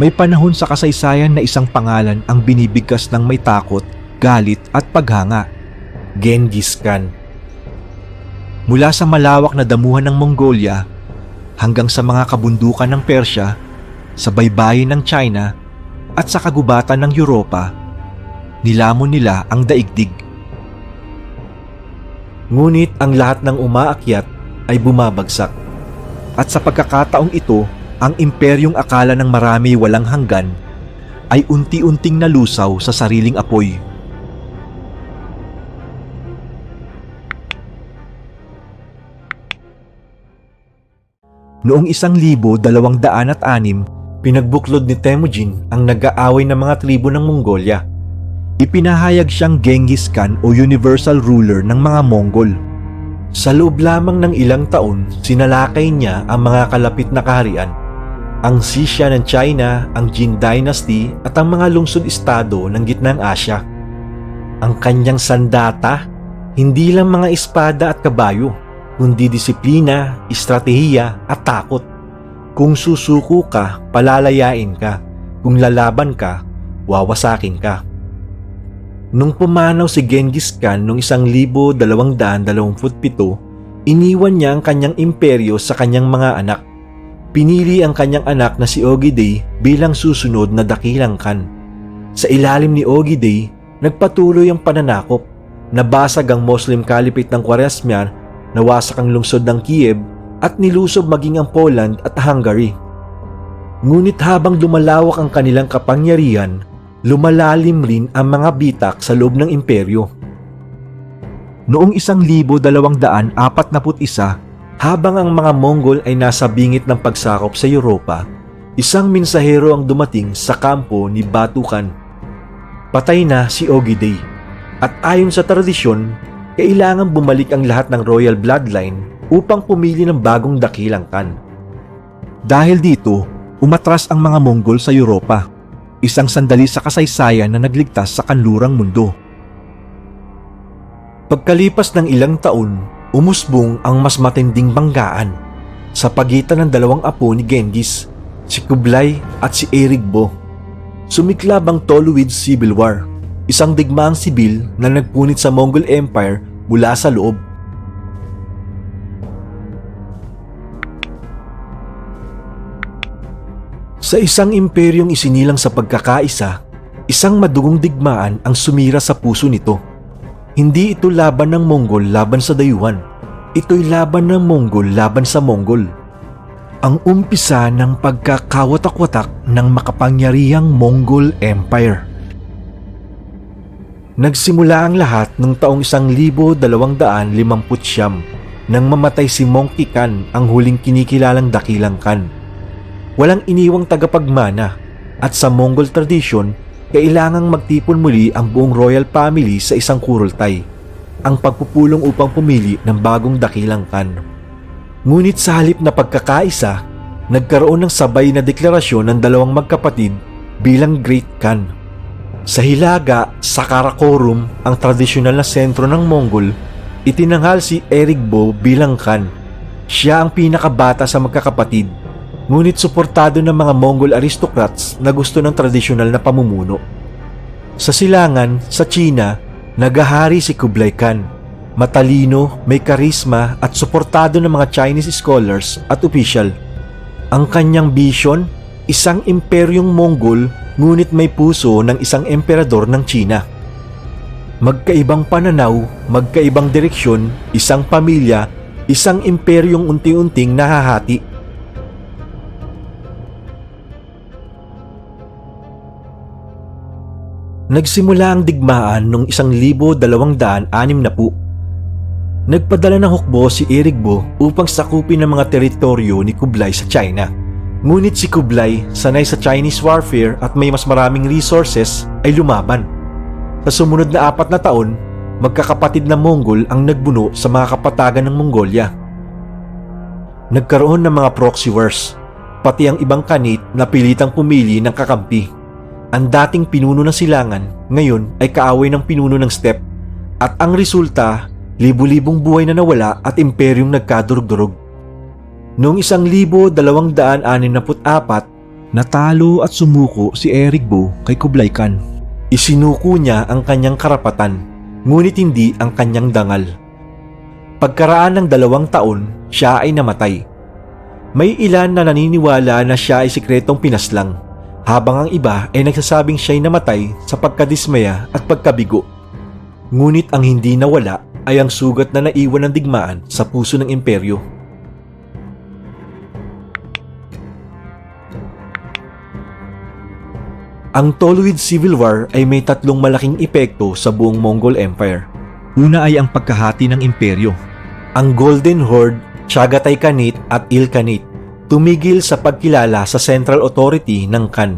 May panahon sa kasaysayan na isang pangalan ang binibigkas ng may takot, galit at paghanga. Genghis Khan. Mula sa malawak na damuhan ng Mongolia hanggang sa mga kabundukan ng Persya, sa baybayin ng China at sa kagubatan ng Europa, nilamon nila ang daigdig. Ngunit ang lahat ng umaakyat ay bumabagsak. At sa pagkakataong ito, ang imperyong akala ng marami walang hanggan ay unti-unting nalusaw sa sariling apoy. Noong isang libo dalawang daan at anim, pinagbuklod ni Temujin ang nag-aaway ng mga tribo ng Mongolia. Ipinahayag siyang Genghis Khan o universal ruler ng mga Mongol. Sa loob lamang ng ilang taon, sinalakay niya ang mga kalapit na kaharian. Ang Sisya ng China, ang Jin Dynasty at ang mga lungsod-estado ng gitnang Asya. Ang kanyang sandata, hindi lang mga espada at kabayo, kundi disiplina, estratehiya at takot. Kung susuko ka, palalayain ka. Kung lalaban ka, wawasakin ka. Nung pumanaw si Genghis Khan noong isang libo dalawang daan dalawamput pito, iniwan niya ang kanyang imperyo sa kanyang mga anak pinili ang kanyang anak na si Ogie Day bilang susunod na dakilang kan. Sa ilalim ni Ogie Day, nagpatuloy ang pananakop. Nabasag ang Muslim Caliphate ng Khwarezmian, nawasak ang lungsod ng Kiev at nilusob maging ang Poland at Hungary. Ngunit habang lumalawak ang kanilang kapangyarihan, lumalalim rin ang mga bitak sa loob ng imperyo. Noong 1241 habang ang mga Mongol ay nasa bingit ng pagsakop sa Europa, isang minsahero ang dumating sa kampo ni Batukan. Patay na si Ogedei at ayon sa tradisyon, kailangan bumalik ang lahat ng royal bloodline upang pumili ng bagong dakilang kan. Dahil dito, umatras ang mga Mongol sa Europa isang sandali sa kasaysayan na nagligtas sa kanlurang mundo. Pagkalipas ng ilang taon, umusbong ang mas matinding banggaan sa pagitan ng dalawang apo ni Genghis, si Kublai at si Erigbo. Sumiklab ang Toluid Civil War, isang digmaang sibil na nagpunit sa Mongol Empire mula sa loob. Sa isang imperyong isinilang sa pagkakaisa, isang madugong digmaan ang sumira sa puso nito. Hindi ito laban ng Mongol laban sa dayuhan. Ito'y laban ng Mongol laban sa Mongol. Ang umpisa ng pagkakawatak-watak ng makapangyarihang Mongol Empire. Nagsimula ang lahat noong taong 1250 nang mamatay si Monkey Khan ang huling kinikilalang dakilang Khan walang iniwang tagapagmana at sa Mongol tradition, kailangang magtipon muli ang buong royal family sa isang kurultay, ang pagpupulong upang pumili ng bagong dakilang kan. Ngunit sa halip na pagkakaisa, nagkaroon ng sabay na deklarasyon ng dalawang magkapatid bilang Great Khan. Sa Hilaga, sa Karakorum, ang tradisyonal na sentro ng Mongol, itinanghal si Erigbo bilang Khan. Siya ang pinakabata sa magkakapatid ngunit suportado ng mga Mongol aristocrats na gusto ng tradisyonal na pamumuno. Sa silangan, sa China, nagahari si Kublai Khan. Matalino, may karisma at suportado ng mga Chinese scholars at opisyal. Ang kanyang vision, isang imperyong Mongol ngunit may puso ng isang emperador ng China. Magkaibang pananaw, magkaibang direksyon, isang pamilya, isang imperyong unti-unting nahahati Nagsimula ang digmaan noong isang libo dalawang daan anim na po. Nagpadala ng hukbo si Erigbo upang sakupin ang mga teritoryo ni Kublai sa China. Ngunit si Kublai, sanay sa Chinese warfare at may mas maraming resources, ay lumaban. Sa sumunod na apat na taon, magkakapatid na Mongol ang nagbuno sa mga kapatagan ng Mongolia. Nagkaroon ng mga proxy wars, pati ang ibang kanit na pilitang pumili ng kakampi ang dating pinuno ng silangan ngayon ay kaaway ng pinuno ng step at ang resulta, libu-libong buhay na nawala at imperyong nagkadurog-durog. Noong isang libo dalawang daan anin na apat, Natalo at sumuko si Eric Bo kay Kublai Khan. Isinuko niya ang kanyang karapatan, ngunit hindi ang kanyang dangal. Pagkaraan ng dalawang taon, siya ay namatay. May ilan na naniniwala na siya ay sikretong pinaslang, habang ang iba ay nagsasabing siya ay namatay sa pagkadismaya at pagkabigo. Ngunit ang hindi nawala ay ang sugat na naiwan ng digmaan sa puso ng imperyo. Ang Toluid Civil War ay may tatlong malaking epekto sa buong Mongol Empire. Una ay ang pagkahati ng imperyo. Ang Golden Horde, Chagatai Khanate at Ilkhanate tumigil sa pagkilala sa Central Authority ng Khan.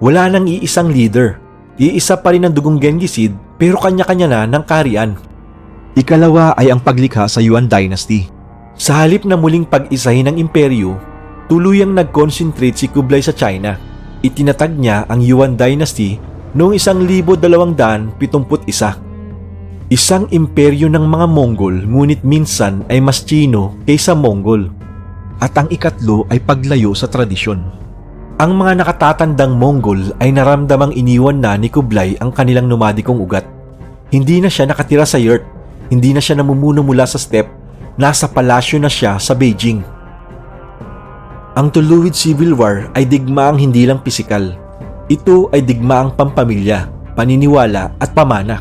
Wala nang iisang leader. Iisa pa rin ang dugong Gengisid pero kanya-kanya na ng karian. Ikalawa ay ang paglikha sa Yuan Dynasty. Sa halip na muling pag-isahin ng imperyo, tuluyang nag-concentrate si Kublai sa China. Itinatag niya ang Yuan Dynasty noong 1271. Isang imperyo ng mga Mongol ngunit minsan ay mas Chino kaysa Mongol. At ang ikatlo ay paglayo sa tradisyon. Ang mga nakatatandang Mongol ay naramdamang iniwan na ni Kublai ang kanilang nomadikong ugat. Hindi na siya nakatira sa yurt, hindi na siya namumuno mula sa steppe, nasa palasyo na siya sa Beijing. Ang Tuluid Civil War ay digmaang hindi lang pisikal. Ito ay digmaang pampamilya, paniniwala at pamana.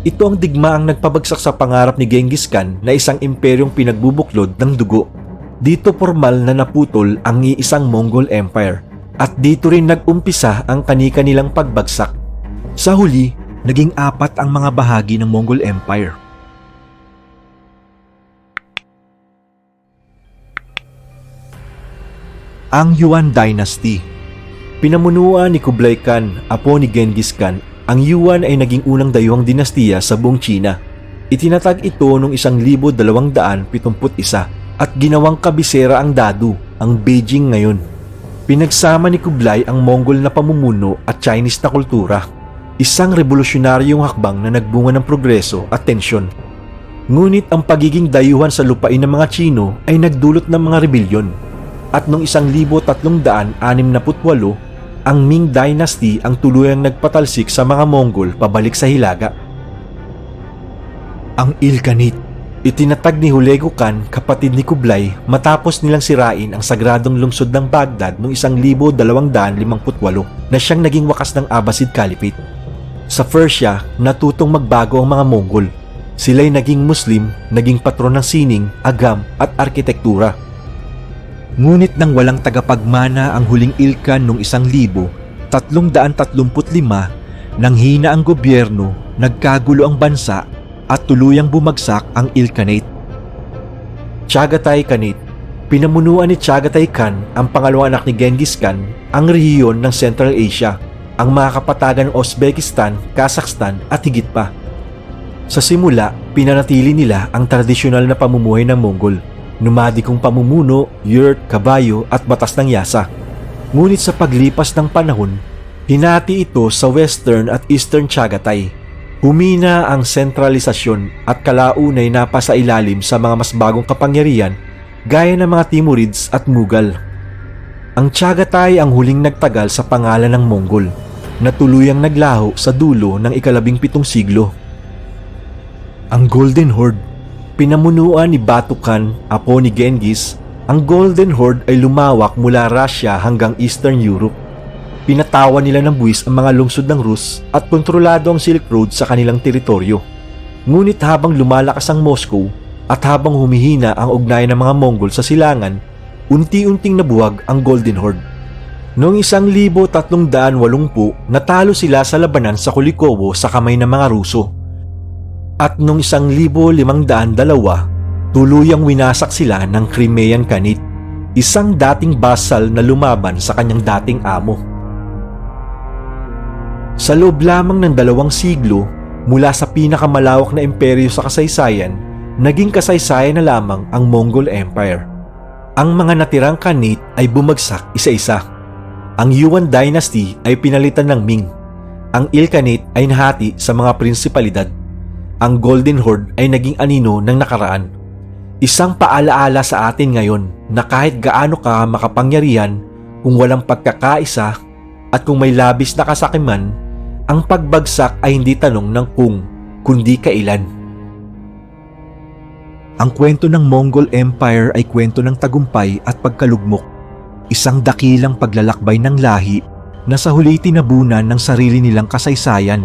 Ito ang digmaang nagpabagsak sa pangarap ni Genghis Khan na isang imperyong pinagbubuklod ng dugo. Dito formal na naputol ang iisang Mongol Empire at dito rin nag-umpisa ang kanika nilang pagbagsak. Sa huli, naging apat ang mga bahagi ng Mongol Empire. Ang Yuan Dynasty Pinamunuan ni Kublai Khan, apo ni Genghis Khan, ang Yuan ay naging unang dayuhang dinastiya sa buong China. Itinatag ito noong 1271 at ginawang kabisera ang Dadu, ang Beijing ngayon. Pinagsama ni Kublai ang Mongol na pamumuno at Chinese na kultura. Isang revolusyonaryong hakbang na nagbunga ng progreso at tensyon. Ngunit ang pagiging dayuhan sa lupain ng mga Chino ay nagdulot ng mga rebelyon. At noong 1368, ang Ming Dynasty ang tuluyang nagpatalsik sa mga Mongol pabalik sa Hilaga. Ang Ilkhanate Itinatag ni Hulego Khan, kapatid ni Kublai, matapos nilang sirain ang sagradong lungsod ng Baghdad noong 1258 na siyang naging wakas ng Abbasid Caliphate. Sa Persia, natutong magbago ang mga Mongol. Sila'y naging Muslim, naging patron ng sining, agam at arkitektura. Ngunit nang walang tagapagmana ang huling Ilkan noong 1335, nang hina ang gobyerno, nagkagulo ang bansa at tuluyang bumagsak ang Ilkhanate. Chagatai Khanate Pinamunuan ni Chagatai Khan ang pangalawang anak ni Genghis Khan ang rehiyon ng Central Asia, ang mga kapatagan ng Uzbekistan, Kazakhstan at higit pa. Sa simula, pinanatili nila ang tradisyonal na pamumuhay ng Mongol, nomadikong pamumuno, yurt, kabayo at batas ng yasa. Ngunit sa paglipas ng panahon, hinati ito sa Western at Eastern Chagatai Humina ang sentralisasyon at kalaunay napasa ilalim sa mga mas bagong kapangyarihan gaya ng mga Timurids at Mughal. Ang Chagatai ang huling nagtagal sa pangalan ng Mongol na tuluyang naglaho sa dulo ng ikalabing pitong siglo. Ang Golden Horde Pinamunuan ni Batu Khan, apo ni Genghis, ang Golden Horde ay lumawak mula Russia hanggang Eastern Europe Pinatawan nila ng buwis ang mga lungsod ng Rus at kontrolado ang Silk Road sa kanilang teritoryo. Ngunit habang lumalakas ang Moscow at habang humihina ang ugnayan ng mga Mongol sa silangan, unti-unting nabuwag ang Golden Horde. Noong 1380, natalo sila sa labanan sa Kulikowo sa kamay ng mga Ruso. At noong 1502, tuluyang winasak sila ng Crimean Khanate, isang dating basal na lumaban sa kanyang dating amo. Sa loob lamang ng dalawang siglo, mula sa pinakamalawak na imperyo sa kasaysayan, naging kasaysayan na lamang ang Mongol Empire. Ang mga natirang Khanate ay bumagsak isa-isa. Ang Yuan Dynasty ay pinalitan ng Ming. Ang Ilkhanate ay nahati sa mga prinsipalidad. Ang Golden Horde ay naging anino ng nakaraan. Isang paalaala sa atin ngayon na kahit gaano ka makapangyarihan, Kung walang pagkakaisa at kung may labis na kasakiman, ang pagbagsak ay hindi tanong ng kung, kundi kailan. Ang kwento ng Mongol Empire ay kwento ng tagumpay at pagkalugmok. Isang dakilang paglalakbay ng lahi na sa huli tinabunan ng sarili nilang kasaysayan